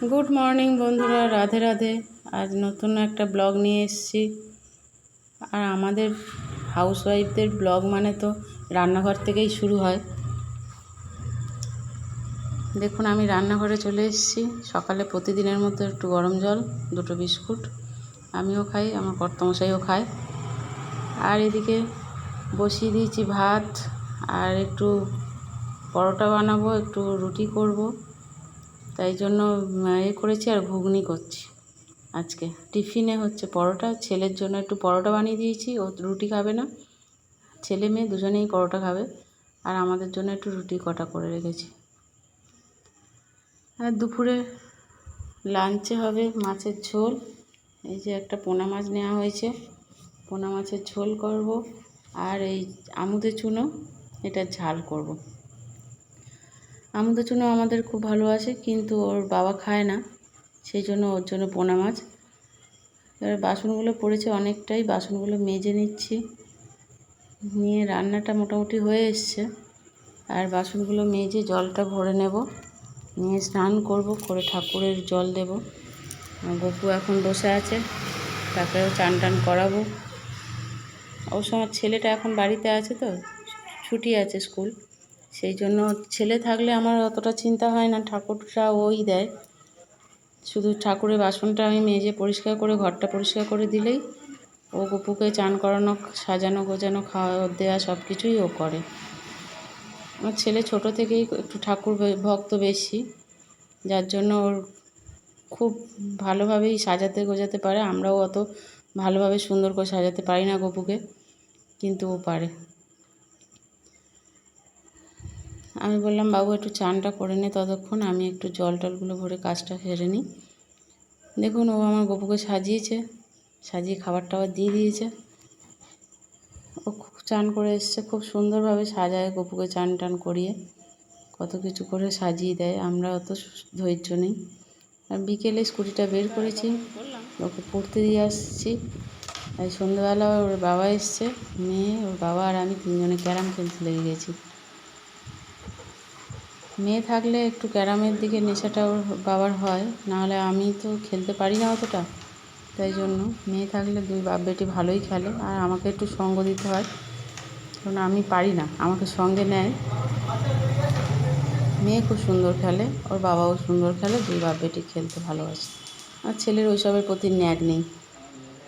Good morning বন্ধুরা, রাধে রাধে। আজ নতুন একটা ব্লগ নিয়ে এসেছি। আর আমাদের হাউসওয়াইফদের ব্লগ মানে তো রান্নাঘর থেকেই শুরু হয়। দেখুন, আমি রান্নাঘরে চলে এসেছি। সকালে প্রতিদিনের মতো একটু গরম জল, দুটো বিস্কুট। আমিও খাই, আমার কর্তমশাইও খায়। আর এদিকে বসিয়ে দিয়েছি ভাত। আর একটু পরোটা বানাবো, একটু রুটি করব। তাই জন্য এ করেছি আর ঘুগনি করছি আজকে। টিফিনে হচ্ছে পরোটা, ছেলের জন্য একটু পরোটা বানিয়ে দিয়েছি, ও রুটি খাবে না। ছেলে মেয়ে দুজনেই পরোটা খাবে, আর আমাদের জন্য একটু রুটি কটা করে রেখেছি। আর দুপুরে লাঞ্চে হবে মাছের ঝোল, এই যে একটা পোনা মাছ নেওয়া হয়েছে। পোনা মাছের ঝোল করব, আর এই আমুদে চুনো, এটা ঝাল করব। আমুদে জন্য আমাদের খুব ভালো ভালোবাসে কিন্তু ওর বাবা খায় না, সেই জন্য ওর জন্য পোনা মাছ। এবার বাসনগুলো পড়েছে অনেকটাই, বাসনগুলো মেজে নিচ্ছি। নিয়ে রান্নাটা মোটামুটি হয়ে এসছে, আর বাসনগুলো মেজে জলটা ভরে নেব। নিয়ে স্নান করব, করে ঠাকুরের জল দেব। গপু এখন বসে আছে, তাকেও চান টান করাবো। অবশ্য আমার ছেলেটা এখন বাড়িতে আছে তো, ছুটি আছে স্কুল। সেই জন্য ছেলে থাকলে আমার অতটা চিন্তা হয় না, ঠাকুরটা ওই দেয়। শুধু ঠাকুরের বাসনটা আমি মেজে পরিষ্কার করে, ঘরটা পরিষ্কার করে দিলেই ও গপুকে চান করানো, সাজানো, গোজানো, খাওয়া দেওয়া সব কিছুই ও করে। আমার ছেলে ছোট থেকেই একটু ঠাকুর ভক্ত বেশি, যার জন্য ওর খুব ভালোভাবেই সাজাতে গোজাতে পারে। আমরাও অত ভালোভাবে সুন্দর করে সাজাতে পারি না গপুকে, কিন্তু ও পারে। আমি বললাম, বাবু, একটু চানটা করে নে ততক্ষণ, আমি একটু জল টলগুলো ভরে কাজটা সেরে নিই। দেখুন, ও আমার গপুকে সাজিয়েছে, সাজিয়ে খাবার টাবার দিয়ে দিয়েছে। ও খুব চান করে এসছে, খুব সুন্দরভাবে সাজায় গপুকে চান টান করিয়ে। কত কিছু করে সাজিয়ে দেয়, আমরা অত ধৈর্য নেই। আর বিকেলে স্কুটিটা বের করেছি, ওকে পড়তে দিয়ে আসছি। আর সন্ধ্যেবেলা ওর বাবা এসছে, মেয়ে, ওর বাবা আর আমি তিনজনে ক্যারাম খেলতে লেগে গেছি। মেয়ে থাকলে একটু ক্যারামের দিকে নেশাটা ওর বাবার হয়, নাহলে আমি তো খেলতে পারি না অতটা। তাই জন্য মেয়ে থাকলে দুই বাপ বেটি ভালোই খেলে, আর আমাকে একটু সঙ্গ দিতে হয়। কারণ আমি পারি না, আমাকে সঙ্গে নেয়। মেয়ে খুব সুন্দর খেলে, ওর বাবাও সুন্দর খেলে, দুই বাপ বেটি খেলতে ভালোবাসে। আর ছেলের ওইসবের প্রতি ন্যাক নেই।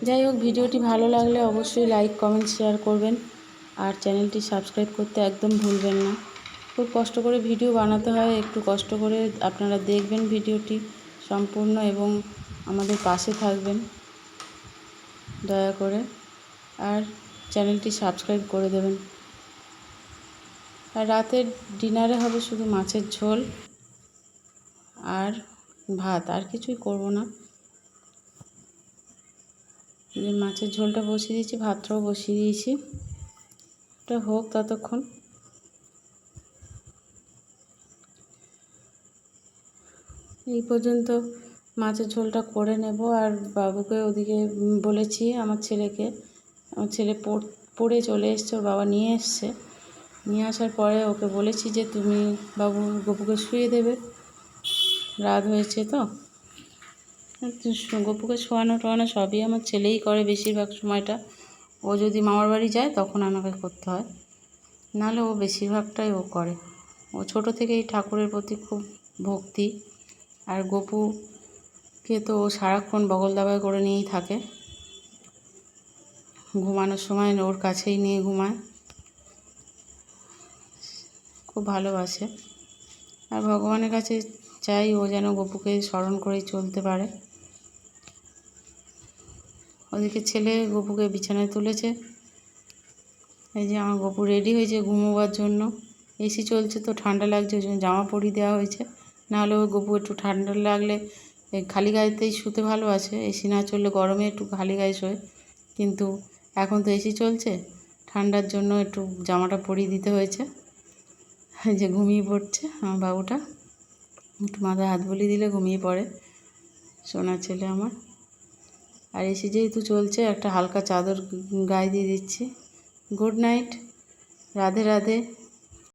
যাই হোক, ভিডিওটি ভালো লাগলে অবশ্যই লাইক, কমেন্ট, শেয়ার করবেন। আর চ্যানেলটি সাবস্ক্রাইব করতে একদম ভুলবেন না। খুব কষ্ট করে ভিডিও বানাতে হয়, একটু কষ্ট করে আপনারা দেখবেন ভিডিওটি সম্পূর্ণ এবং আমাদের পাশে থাকবেন। দয়া করে আর চ্যানেলটি সাবস্ক্রাইব করে দেবেন। আর রাতের ডিনারে হবে শুধু মাছের ঝোল আর ভাত, আর কিছুই করব না। মাছের ঝোলটা বসিয়ে দিয়েছি, ভাতটাও বসিয়ে দিয়েছি। ওটা হোক ততক্ষণ। এই পর্যন্ত মাছের ঝোলটা করে নেব আর বাবুকে ওদিকে বলেছি, আমার ছেলেকে। আমার ছেলে পড়ে চলে এসছে, ওর বাবা নিয়ে এসছে। নিয়ে আসার পরে ওকে বলেছি যে, তুমি বাবু গপুকে শুয়ে দেবে। রাত হয়েছে তো? গপুকে শোয়ানো টোয়ানো সবই আমার ছেলেই করে বেশিরভাগ সময়টা। ও যদি মামার বাড়ি যায়, তখন আমাকে করতে হয়। নাহলে ও বেশিরভাগটাই ও করে। ও ছোটো থেকেই ঠাকুরের প্রতি খুব ভক্তি। আর গপুকে তো সারাক্ষণ বগল দাবায় করে নিয়েই থাকে। ঘুমানোর সময় ওর কাছেই নিয়ে ঘুমায়। খুব ভালোবাসে। আর ভগবানের কাছে চাই ও যেন গপুকে স্মরণ করেই চলতে পারে। ওদিকে ছেলে গপুকে বিছানায় তুলেছে। এই যে আমার গপু রেডি হয়েছে ঘুমোবার জন্য। এসি চলছে তো, ঠান্ডা লাগছে, ওই জন্য জামা পরিয়ে দেওয়া হয়েছে। নাহলে ওই গপু একটু ঠান্ডা লাগলে খালি গায়েতেই শুতে ভালো ভালোবাসে এসি না চললে গরমে একটু খালি গায়ে শোয়। কিন্তু এখন তো এসি চলছে, ঠান্ডার জন্য একটু জামাটা পরিয়ে দিতে হয়েছে। যে ঘুমিয়ে পড়ছে আমার বাবুটা। একটু মাথায় হাত বুলিয়ে দিলে ঘুমিয়ে পড়ে সোনা ছেলে আমার। আর এসি যেহেতু চলছে, একটা হালকা চাদর গায়ে দিয়ে দিচ্ছি। Good night, Radhe Radhe.